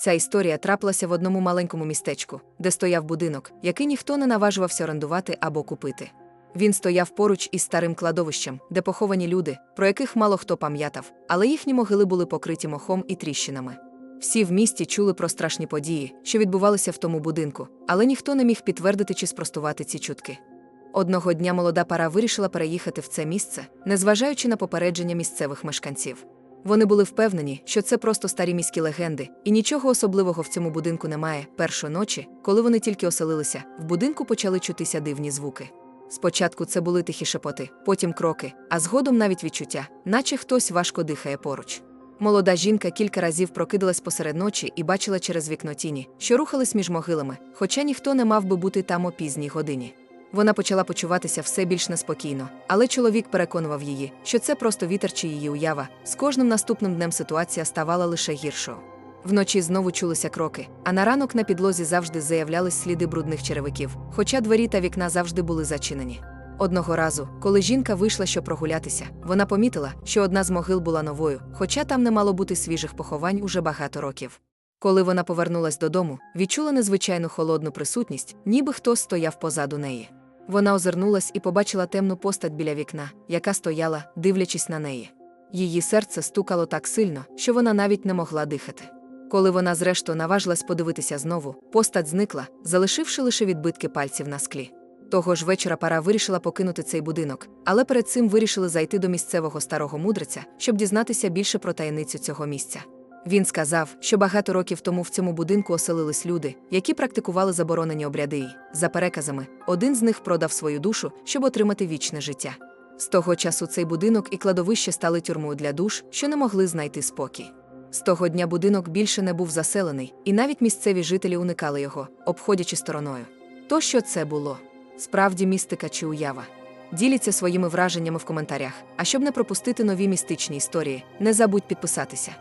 Ця історія трапилася в одному маленькому містечку, де стояв будинок, який ніхто не наважувався орендувати або купити. Він стояв поруч із старим кладовищем, де поховані люди, про яких мало хто пам'ятав, але їхні могили були покриті мохом і тріщинами. Всі в місті чули про страшні події, що відбувалися в тому будинку, але ніхто не міг підтвердити чи спростувати ці чутки. Одного дня молода пара вирішила переїхати в це місце, незважаючи на попередження місцевих мешканців. Вони були впевнені, що це просто старі міські легенди, і нічого особливого в цьому будинку немає. Першої ночі, коли вони тільки оселилися, в будинку почали чутися дивні звуки. Спочатку це були тихі шепоти, потім кроки, а згодом навіть відчуття, наче хтось важко дихає поруч. Молода жінка кілька разів прокидалась посеред ночі і бачила через вікно тіні, що рухались між могилами, хоча ніхто не мав би бути там о пізній годині. Вона почала почуватися все більш неспокійно, але чоловік переконував її, що це просто вітер чи її уява. З кожним наступним днем ситуація ставала лише гіршою. Вночі знову чулися кроки, а на ранок на підлозі завжди заявлялись сліди брудних черевиків, хоча двері та вікна завжди були зачинені. Одного разу, коли жінка вийшла, щоб прогулятися, вона помітила, що одна з могил була новою, хоча там не мало бути свіжих поховань уже багато років. Коли вона повернулась додому, відчула незвичайну холодну присутність, ніби хтось стояв позаду неї. Вона озирнулась і побачила темну постать біля вікна, яка стояла, дивлячись на неї. Її серце стукало так сильно, що вона навіть не могла дихати. Коли вона зрештою наважилась подивитися знову, постать зникла, залишивши лише відбитки пальців на склі. Того ж вечора пара вирішила покинути цей будинок, але перед цим вирішили зайти до місцевого старого мудреця, щоб дізнатися більше про таємницю цього місця. Він сказав, що багато років тому в цьому будинку оселились люди, які практикували заборонені обряди. і, За переказами, один з них продав свою душу, щоб отримати вічне життя. З того часу цей будинок і кладовище стали тюрмою для душ, що не могли знайти спокій. З того дня будинок більше не був заселений, і навіть місцеві жителі уникали його, обходячи стороною. То що це було? Справді містика чи уява? Діліться своїми враженнями в коментарях. А щоб не пропустити нові містичні історії, не забудь підписатися.